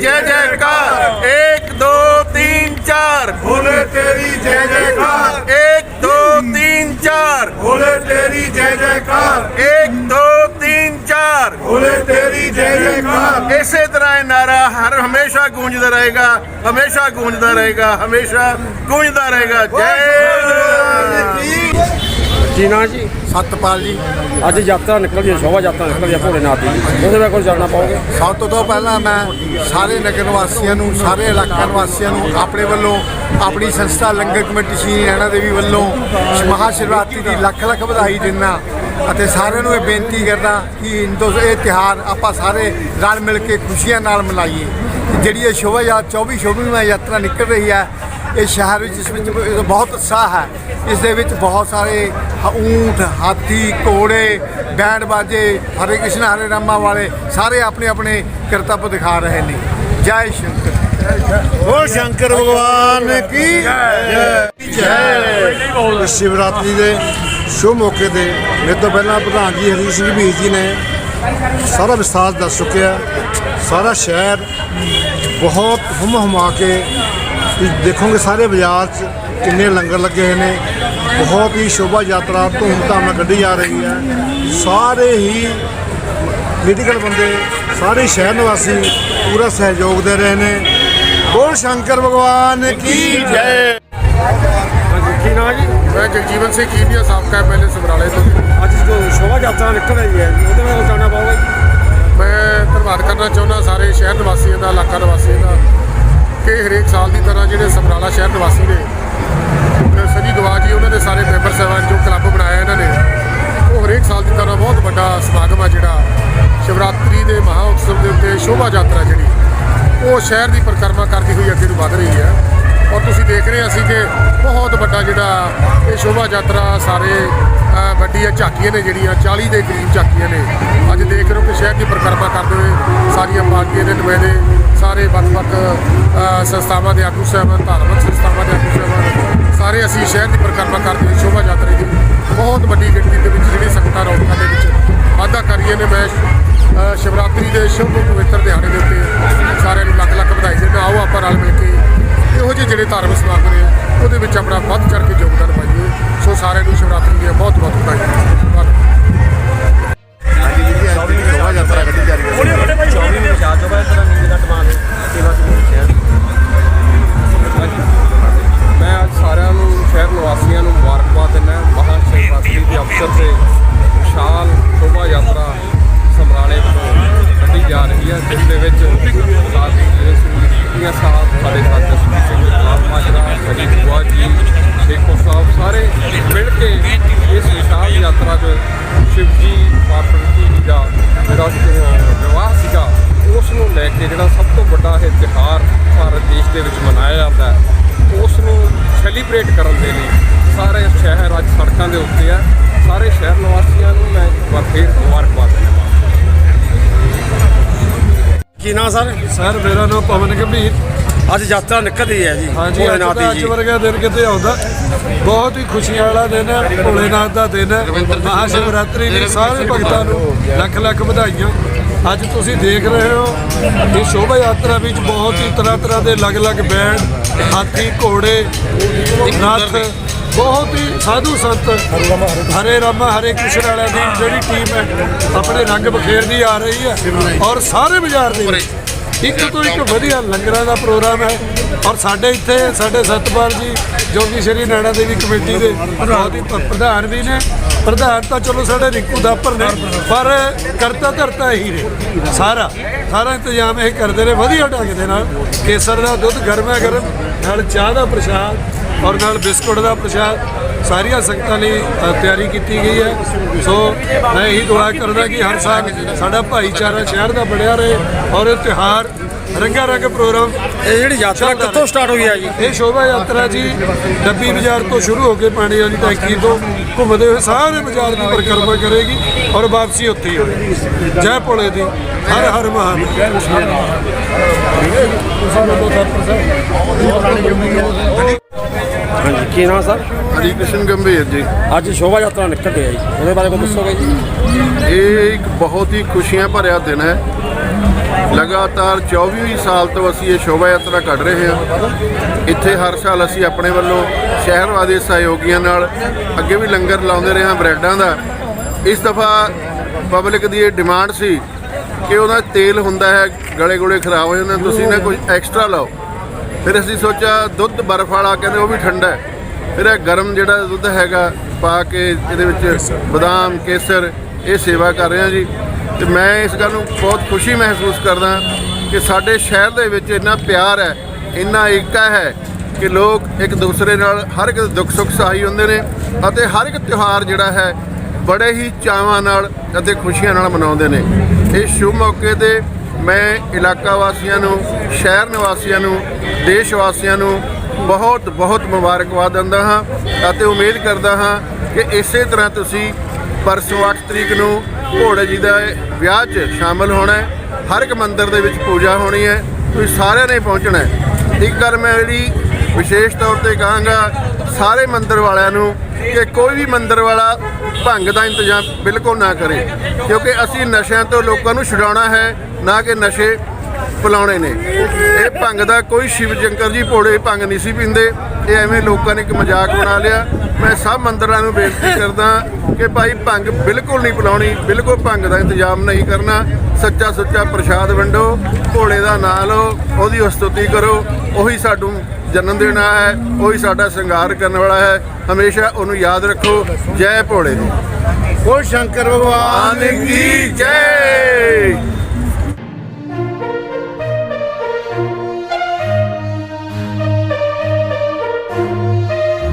जय जयकार एक दो तीन चार बोले तेरी जय जयकार एक दो तीन चार बोले तेरी जय जयकार एक दो तीन चार बोले तेरी जय जयकार इसी तरह ये नारा हर हमेशा गूंजता रहेगा हमेशा गूंजता रहेगा हमेशा गूंजता रहेगा जय ਜੀ ਨਾਂ ਜੀ? ਸਤਪਾਲ ਜੀ। ਅੱਜ ਯਾਤਰਾ ਨਿਕਲਦੀ ਹੈ ਸ਼ੋਭਾ ਯਾਤਰਾ ਨਿਕਲਦੀ ਹੈ ਭੋਲੇਨਾਥ ਦੀ। ਉਹਦੇ ਬਾਰੇ ਕੁਝ ਜਾਣਨਾ ਪਾਓਗੇ? ਸਭ ਤੋਂ ਤੋਂ ਪਹਿਲਾਂ ਮੈਂ ਸਾਰੇ ਨਗਰ ਵਾਸੀਆਂ ਨੂੰ ਸਾਰੇ ਇਲਾਕਾ ਨਿਵਾਸੀਆਂ ਨੂੰ ਆਪਣੇ ਵੱਲੋਂ ਆਪਣੀ ਸੰਸਥਾ ਲੰਗਰ ਕਮੇਟੀ ਸ਼੍ਰੀ ਨੈਣਾ ਦੇਵੀ ਵੱਲੋਂ ਮਹਾ ਸ਼ਿਵਰਾਤਰੀ ਦੀ ਲੱਖ ਲੱਖ ਵਧਾਈ ਦਿੰਦਾ ਅਤੇ ਸਾਰਿਆਂ ਨੂੰ ਇਹ ਬੇਨਤੀ ਕਰਦਾ ਕਿ ਹਿੰਦੂ ਇਹ ਤਿਹਾਰ ਆਪਾਂ ਸਾਰੇ ਰਲ ਮਿਲ ਕੇ ਖੁਸ਼ੀਆਂ ਨਾਲ ਮਨਾਈਏ। ਜਿਹੜੀ ਇਹ ਸ਼ੋਭਾ ਯਾਤ 24 ਸ਼ੋਭਾ ਯਾਤਰਾ ਨਿਕਲ ਰਹੀ ਹੈ ਇਹ ਸ਼ਹਿਰ ਵਿੱਚ ਇਸ ਵਿੱਚ ਬਹੁਤ ਉਤਸ਼ਾਹ ਹੈ ਇਸ ਦੇ ਵਿੱਚ ਬਹੁਤ ਸਾਰੇ ਹ- ਊਂਠ ਹਾਥੀ ਘੋੜੇ ਬੈਂਡ ਬਾਜੇ ਹਰੇ ਕ੍ਰਿਸ਼ਨ ਹਰੇ ਰਾਮਾ ਵਾਲੇ ਸਾਰੇ ਆਪਣੇ ਆਪਣੇ ਕਰਤੱਵ ਦਿਖਾ ਰਹੇ ਨੇ। ਜੈ ਸ਼ੰਕਰ। ਓ ਸ਼ੰਕਰ ਭਗਵਾਨ ਕੀ? ਜੈ। ਸ਼ਿਵਰਾਤਰੀ ਦੇ ਸ਼ੁਭ ਮੌਕੇ ਤੇ ਮੇਰੇ ਤੋਂ ਪਹਿਲਾਂ ਪ੍ਰਧਾਨ ਜੀ ਹਰੀ ਸਿੰਘ ਵੀਰ ਜੀ ਨੇ ਸਾਰਾ ਵਿਸਥਾਰ ਦੱਸ ਚੁੱਕਿਆ। ਸਾਰਾ ਸ਼ਹਿਰ ਬਹੁਤ ਹੁਮ ਹੁਮਾ ਕੇ ਤੁਸੀਂ ਦੇਖੋਗੇ ਸਾਰੇ ਬਾਜ਼ਾਰ 'ਚ ਕਿੰਨੇ ਲੰਗਰ ਲੱਗੇ ਹੋਏ ਨੇ। ਬਹੁਤ ਹੀ ਸ਼ੋਭਾ ਯਾਤਰਾ ਧੂਮਧਾਮ ਨਾਲ ਕੱਢੀ ਜਾ ਰਹੀ ਹੈ। ਸਾਰੇ ਹੀ ਪੋਲੀਟੀਕਲ ਬੰਦੇ ਸਾਰੇ ਸ਼ਹਿਰ ਨਿਵਾਸੀ ਪੂਰਾ ਸਹਿਯੋਗ ਦੇ ਰਹੇ ਨੇ। ਬੋਲ ਸ਼ੰਕਰ ਭਗਵਾਨ ਕੀ ਜੈ। ਕੀ ਨਾਂ ਜੀ? ਮੈਂ ਜਗਜੀਵਨ ਸਿੰਘ ਕੀਨੀਆ ਸਾਬਕਾ ਐਮਐਲਏ ਸਮਰਾਲੇ ਤੋਂ। ਅੱਜ ਜੋ ਸ਼ੋਭਾ ਯਾਤਰਾ ਨਿਕਲ ਰਹੀ ਹੈ ਉਹਦੇ ਬਾਰੇ ਜਾਣਨਾ ਪਾਓਗੇ ਤਰ੍ਹਾਂ ਸ਼ਹਿਰ ਨਿਵਾਸੀ ਨੇ। ਤੇ ਸਨੀ ਦਵਾ ਜੀ, ਉਹਨਾਂ ਦੇ ਸਾਰੇ ਮੈਂਬਰ ਸਾਹਿਬਾਨ ਜੋ ਕਲੱਬ ਬਣਾਇਆ ਇਹਨਾਂ ਨੇ। ਉਹ ਹਰੇਕ ਸਾਲ ਦੀ ਤਰ੍ਹਾਂ ਬਹੁਤ ਵੱਡਾ ਸਮਾਗਮ ਆ ਜਿਹੜਾ, ਸ਼ਿਵਰਾਤਰੀ ਦੇ ਮਹਾ ਉਤਸਵ ਦੇ ਉੱਤੇ ਸ਼ੋਭਾ ਯਾਤਰਾ ਜਿਹੜੀ, ਉਹ ਸ਼ਹਿਰ ਦੀ ਪਰਿਕਰਮਾ ਕਰਦੀ ਹੋਈ ਅੱਗੇ ਨੂੰ ਵਧ ਰਹੀ ਹੈ। ਔਰ ਤੁਸੀਂ ਦੇਖ ਰਹੇ ਅਸੀਂ ਕਿ ਬਹੁਤ ਵੱਡਾ ਜਿਹੜਾ ਇਹ ਸ਼ੋਭਾ ਯਾਤਰਾ ਸਾਰੇ ਅ, ਵੱਡੀਆਂ ਝਾਕੀਆਂ ਨੇ ਜਿਹੜੀਆਂ 40 ਦੇ ਕਰੀਬ ਝਾਕੀਆਂ ਨੇ। ਅੱਜ ਦੇਖ ਰਹੇ ਹੋ ਕਿ ਸ਼ਹਿਰ ਦੀ ਪਰਿਕਰਮਾ ਕਰਦੇ ਹੋਏ ਸਾਰੀਆਂ ਪਾਰਟੀਆਂ ਦੇ ਨੁਮਾਇੰਦੇ ਸਾਰੇ ਵੱਖ-ਵੱਖ ਸੰਸਥਾਵਾਂ ਦੇ ਆਗੂ ਸਾਹਿਬਾਨ ਧਾਰਮਿਕ ਸੰਸਥਾਵਾਂ ਦੇ ਆਗੂ ਸਾਹਿਬਾਨ ਸਾਰੇ ਅਸੀਂ ਸ਼ਹਿਰ ਦੀ ਪਰਿਕਰਮਾ ਕਰਦੇ ਹੋਏ ਸ਼ੋਭਾ ਯਾਤਰਾ ਦੀ ਬਹੁਤ ਵੱਡੀ ਗਿਣਤੀ ਦੇ ਵਿੱਚ ਜਿਹੜੀ ਸੰਗਤਾਂ ਰੌਣਕਾਂ ਦੇ ਵਿੱਚ ਵਾਧਾ ਕਰ ਨੇ। ਮੈਂ ਸ਼ਿਵਰਾਤਰੀ ਦੇ ਸ਼ੁਭ ਪਵਿੱਤਰ ਦਿਹਾੜੇ ਦੇ ਉੱਤੇ ਸਾਰਿਆਂ ਨੂੰ ਲੱਖ ਲੱਖ ਵਧਾਈ ਦਿੰਦਾ। ਆਓ ਆਪਾਂ ਰਲ ਮਿਲ ਕੇ ਇਹੋ ਜਿਹੇ ਜਿਹੜੇ ਧਾਰਮਿਕ ਸਮਾਗਮ ਨੇ, ਉਹਦੇ ਵਿੱਚ ਆਪਣਾ ਵੱਧ ਚੜ ਕੇ ਯੋਗਦਾਨ ਪਾਈਏ। ਸੋ ਸਾਰਿਆਂ ਨੂੰ ਸ਼ਿਵਰਾਤਰੀ ਦੀਆਂ ਬਹੁਤ ਬਹੁਤ ਵਧਾਈਆਂ। ਧੰਨਵਾਦ। ਸ਼ੋਭਾ ਯਾਤਰਾ ਕੱਢੀ ਜਾ ਰਹੀ ਹੈ ਮੈਂ ਅੱਜ ਸਾਰਿਆਂ ਨੂੰ, ਸ਼ਹਿਰ ਨਿਵਾਸੀਆਂ ਨੂੰ ਮੁਬਾਰਕਬਾਦ ਦਿੰਦਾ ਮਹਾਂ ਸ਼ਿਵਰਾਤਰੀ ਦੇ ਅਵਸਰ ਤੇ ਵਿਸ਼ਾਲ ਸ਼ੋਭਾ ਯਾਤਰਾ ਸਮਰਾਲੇ ਤੋਂ ਕੱਢੀ ਜਾ ਰਹੀ ਹੈ, ਜਿਸ ਦੇ ਵਿੱਚ ਸਾਡੀ ਸਾਹਿਬ ਸਾਡੇ ਸਾਥ ਜਸਪੀ ਸਿੰਘ ਲਾਲ ਮਾਜਰਾ ਸ੍ਰੀ ਬੁਆ ਜੀ ਸ਼ੇਖੋ ਸਾਹਿਬ, ਸਾਰੇ ਮਿਲ ਕੇ ਇਸ ਵਿਸ਼ਾਲ ਯਾਤਰਾ 'ਚ ਸ਼ਿਵ ਜੀ ਪਾਰਵਤੀ ਜੀ ਦਾ ਜਿਹੜਾ ਵਿਵਾਹ ਸੀਗਾ ਉਸ ਨੂੰ ਲੈ ਕੇ ਜਿਹੜਾ ਸਭ ਤੋਂ ਵੱਡਾ ਇਹ ਤਿਉਹਾਰ ਭਾਰਤ ਦੇਸ਼ ਦੇ ਵਿੱਚ ਮਨਾਇਆ ਜਾਂਦਾ ਹੈ ਉਸ ਨੂੰ ਸੈਲੀਬ੍ਰੇਟ ਕਰਨ ਦੇ ਲਈ ਸਾਰੇ ਸ਼ਹਿਰ ਅੱਜ ਸੜਕਾਂ ਦੇ ਉੱਤੇ ਆ, ਸਾਰੇ ਸ਼ਹਿਰ ਨਿਵਾਸੀਆਂ ਨੂੰ ਮੈਂ ਇੱਕ ਵਾਰ ਫੇਰ ਕੀ ਨਾਂ ਸਰ? ਸਰ ਮੇਰਾ ਨਾਮ ਪਵਨ ਗੰਭੀਰ। ਅੱਜ ਯਾਤਰਾ ਨਿਕਲਦੀ ਹੈ ਜੀ ਹਾਂਜੀ ਅੱਜ ਭੋਲੇਨਾਥ ਦਾ ਦੀ ਅੱਜ ਜੀ ਵਰਗਾ ਦਿਨ ਕਿਤੇ ਆਉਂਦਾ। ਬਹੁਤ ਹੀ ਖੁਸ਼ੀਆਂ ਵਾਲਾ ਦਿਨ ਹੈ ਭੋਲੇਨਾਥ ਦਾ ਦਿਨ ਹੈ। ਮਹਾ ਸ਼ਿਵਰਾਤਰੀ ਦੇ ਸਾਰੇ ਭਗਤਾਂ ਨੂੰ ਲੱਖ ਲੱਖ ਵਧਾਈਆਂ। ਅੱਜ ਤੁਸੀਂ ਦੇਖ ਰਹੇ ਹੋ ਇਹ ਸ਼ੋਭਾ ਯਾਤਰਾ ਵਿੱਚ ਬਹੁਤ ਹੀ ਤਰ੍ਹਾਂ ਤਰ੍ਹਾਂ ਦੇ ਅਲੱਗ-ਅਲੱਗ ਬੈਂਡ ਹਾਥੀ ਘੋੜੇ ਨੱਥ ਬਹੁਤ ਹੀ ਸਾਧੂ ਸੰਤ। ਹਰੇ ਰਾਮਾ, ਹਰੇ ਕ੍ਰਿਸ਼ਨ ਵਾਲਿਆਂ ਦੀ ਜਿਹੜੀ ਟੀਮ ਹੈ, ਆਪਣੇ ਰੰਗ ਬਖੇਰਦੀ ਆ ਰਹੀ ਹੈ ਔਰ ਸਾਰੇ ਬਾਜ਼ਾਰ ਦੇ ਵਿੱਚ। ਇੱਕ ਤੋਂ ਇੱਕ ਵਧੀਆ ਲੰਗਰਾਂ ਦਾ ਪ੍ਰੋਗਰਾਮ ਹੈ ਔਰ ਸਾਡੇ ਇੱਥੇ ਸਾਡੇ ਸਤਪਾਲ ਜੀ, ਜੋ ਕਿ ਸ਼੍ਰੀ ਨੈਣਾ ਦੇਵੀ ਕਮੇਟੀ ਦੇ ਬਹੁਤ ਹੀ ਪ੍ਰਧਾਨ ਵੀ ਨੇ। ਪ੍ਰਧਾਨ ਤਾਂ ਚਲੋ ਸਾਡੇ ਰਿੰਕੂ ਦਾਪਰ ਨੇ, ਪਰ ਕਰਤਾ ਧਰਤਾ ਹੀ ਨੇ। ਸਾਰਾ ਸਾਰਾ ਇੰਤਜ਼ਾਮ ਇਹ ਕਰਦੇ ਨੇ, ਵਧੀਆ ਢੰਗ ਦੇ ਨਾਲ। ਕੇਸਰ ਦਾ ਦੁੱਧ ਗਰਮਾ ਗਰਮ, ਨਾਲ ਚਾਹ ਦਾ ਪ੍ਰਸ਼ਾਦ। ਔਰ ਨਾਲ ਬਿਸਕੁਟ ਦਾ ਪ੍ਰਸ਼ਾਦ ਸਾਰੀਆਂ ਸੰਗਤਾਂ ਲਈ ਤਿਆਰੀ ਕੀਤੀ ਗਈ ਹੈ। ਸੋ ਮੈਂ ਇਹੀ ਦੁਆ ਕਰਦਾ ਕਿ ਹਰ ਸਾਲ ਸਾਡਾ ਭਾਈਚਾਰਾ ਸ਼ਹਿਰ ਦਾ ਬਣਿਆ ਰਹੇ ਔਰ ਇਹ ਤਿਉਹਾਰ ਰੰਗਾ ਰੰਗ ਪ੍ਰੋਗਰਾਮ ਇਹ ਜਿਹੜੀ ਯਾਤਰਾ ਕਿੱਥੋਂ ਸਟਾਰਟ ਹੋਈ ਹੈ ਜੀ? ਇਹ ਸ਼ੋਭਾ ਯਾਤਰਾ ਜੀ ਡੱਬੀ ਬਾਜ਼ਾਰ ਤੋਂ ਸ਼ੁਰੂ ਹੋ ਕੇ ਪਾਣੀ ਵਾਲੀ ਟੈਂਕੀ ਤੋਂ ਘੁੰਮਦੇ ਹੋਏ ਸਾਰੇ ਬਾਜ਼ਾਰ ਦੀ ਪਰਿਕਰਮਾ ਕਰੇਗੀ ਔਰ ਵਾਪਸੀ ਉੱਥੇ ਹੀ ਹੋਏਗੀ ਜੈ ਭੋਲੇ ਦੀ ਹਰ ਹਰ ਮਹਾਦੇਵ ਹਾਂਜੀ ਕੀ ਨਾਂ ਸਰ? ਹਰੀ ਕ੍ਰਿਸ਼ਨ ਗੰਭੀਰ ਜੀ। ਅੱਜ ਸ਼ੋਭਾ ਯਾਤਰਾ ਨਿਕਲਦੀ ਹੈ ਜੀ। ਉਹਦੇ ਬਾਰੇ ਕੁਝ ਦੱਸੋਗੇ ਜੀ? ਇਹ ਇੱਕ ਬਹੁਤ ਹੀ ਖੁਸ਼ੀਆਂ ਭਰਿਆ ਦਿਨ ਹੈ। ਲਗਾਤਾਰ 24 ਸਾਲ ਤੋਂ ਅਸੀਂ ਇਹ ਸ਼ੋਭਾ ਯਾਤਰਾ ਕੱਢ ਰਹੇ ਹਾਂ। ਇੱਥੇ ਹਰ ਸਾਲ ਅਸੀਂ ਆਪਣੇ ਵੱਲੋਂ ਸ਼ਹਿਰ ਵਾਦੇ ਸਹਿਯੋਗੀਆਂ ਨਾਲ ਅੱਗੇ ਵੀ ਲੰਗਰ ਲਾਉਂਦੇ ਰਹੇ ਹਾਂ ਬ੍ਰੈਡਾਂ ਦਾ। ਇਸ ਦਫਾ ਪਬਲਿਕ ਦੀ ਇਹ ਡਿਮਾਂਡ ਸੀ ਕਿ ਉਹਦਾ ਤੇਲ ਹੁੰਦਾ ਹੈ ਗਲੇ ਗੁਲੇ ਖਰਾਬ ਹੋ ਜਾਂਦੇ ਤੁਸੀਂ ਨਾ ਕੁਝ ਐਕਸਟਰਾ ਲਾਓ। ਫਿਰ ਅਸੀਂ ਸੋਚਿਆ ਦੁੱਧ ਬਰਫ ਵਾਲਾ ਕਹਿੰਦੇ ਉਹ ਵੀ ਠੰਡਾ ਹੈ। ਫਿਰ ਇਹ ਗਰਮ ਜਿਹੜਾ ਦੁੱਧ ਹੈਗਾ ਪਾ ਕੇ ਇਹਦੇ ਵਿੱਚ ਬਦਾਮ, ਕੇਸਰ ਇਹ ਸੇਵਾ ਕਰ ਰਹੇ ਹਾਂ ਜੀ। ਤੇ ਮੈਂ ਇਸ ਗੱਲ ਨੂੰ ਬਹੁਤ ਖੁਸ਼ੀ ਮਹਿਸੂਸ ਕਰਦਾ ਕਿ ਸਾਡੇ ਸ਼ਹਿਰ ਦੇ ਵਿੱਚ ਇੰਨਾ ਪਿਆਰ ਹੈ, ਇੰਨਾ ਏਕਾ ਹੈ ਕਿ ਲੋਕ ਇੱਕ ਦੂਸਰੇ ਨਾਲ ਹਰ ਇੱਕ ਦੁੱਖ ਸੁੱਖ ਸਹਾਈ ਹੁੰਦੇ ਨੇ ਅਤੇ ਹਰ ਇੱਕ ਤਿਉਹਾਰ ਜਿਹੜਾ ਹੈ ਬੜੇ ਹੀ ਚਾਵਾਂ ਨਾਲ ਅਤੇ ਖੁਸ਼ੀਆਂ ਨਾਲ ਮਨਾਉਂਦੇ ਨੇ। ਇਸ ਸ਼ੁਭ ਮੌਕੇ ਤੇ ਮੈਂ ਇਲਾਕਾ ਵਾਸੀਆਂ ਨੂੰ, ਸ਼ਹਿਰ ਨਿਵਾਸੀਆਂ ਨੂੰ, ਦੇਸ਼ ਵਾਸੀਆਂ ਨੂੰ ਬਹੁਤ ਬਹੁਤ ਮੁਬਾਰਕਬਾਦ ਦਿੰਦਾ ਹਾਂ ਅਤੇ ਉਮੀਦ ਕਰਦਾ ਹਾਂ ਕਿ ਇਸੇ ਤਰ੍ਹਾਂ ਤੁਸੀਂ ਪਰਸੋਂ 8 ਤਰੀਕ ਨੂੰ ਘੋੜੇ ਜੀ ਦਾ ਵਿਆਹ 'ਚ ਸ਼ਾਮਲ ਹੋਣਾ ਹੈ। ਹਰ ਇੱਕ ਮੰਦਿਰ ਦੇ ਵਿੱਚ ਪੂਜਾ ਹੋਣੀ ਹੈ। ਤੁਸੀਂ ਸਾਰਿਆਂ ਨੇ ਪਹੁੰਚਣਾ ਹੈ। ਇੱਕ ਗੱਲ ਮੈਂ ਜਿਹੜੀ ਵਿਸ਼ੇਸ਼ ਤੌਰ ਤੇ ਕਹਾਂਗਾ, ਸਾਰੇ ਮੰਦਿਰ ਵਾਲਿਆਂ ਨੂੰ ਕਿ ਕੋਈ ਵੀ ਮੰਦਿਰ ਵਾਲਾ ਭੰਗ ਦਾ ਇੰਤਜ਼ਾਮ ਬਿਲਕੁਲ ਨਾ ਕਰੇ, ਕਿਉਂਕਿ ਅਸੀਂ ਨਸ਼ਿਆਂ ਤੋਂ ਲੋਕਾਂ ਨੂੰ ਛੁਡਾਉਣਾ ਹੈ, ਨਾ ਕਿ ਨਸ਼ੇ ਪਿਲਾਉਣੇ ਨੇ। ਇਹ ਭੰਗ ਦਾ ਕੋਈ ਸ਼ਿਵ ਸ਼ੰਕਰ ਜੀ ਭੋੜੇ ਭੰਗ ਨਹੀਂ ਸੀ ਪੀਂਦੇ। ਇਹ ਐਵੇਂ ਲੋਕਾਂ ਨੇ ਇੱਕ ਮਜ਼ਾਕ ਬਣਾ ਲਿਆ। ਮੈਂ ਸਭ ਮੰਦਰਾਂ ਨੂੰ ਬੇਨਤੀ ਕਰਦਾ ਕਿ ਭਾਈ ਭੰਗ ਬਿਲਕੁਲ ਨਹੀਂ ਪਿਲਾਉਣੀ ਬਿਲਕੁਲ ਭੰਗ ਦਾ ਇੰਤਜ਼ਾਮ ਨਹੀਂ ਕਰਨਾ। ਸੱਚਾ ਸੁੱਚਾ ਪ੍ਰਸ਼ਾਦ ਵੰਡੋ, ਭੋਲੇ ਦਾ ਨਾਂ ਲਓ, ਉਹਦੀ ਉਸਤੁਤੀ ਕਰੋ, ਉਹੀ ਸਾਨੂੰ ਜਨਮ ਦੇਣਾ ਹੈ ਉਹੀ ਸਾਡਾ ਸ਼ਿੰਗਾਰ ਕਰਨ ਵਾਲਾ ਹੈ। ਹਮੇਸ਼ਾ ਉਹਨੂੰ ਯਾਦ ਰੱਖੋ ਜੈ ਭੋਲੇ ਬੋਲ ਸ਼ੰਕਰ ਭਗਵਾਨ ਕੀ ਜੈ।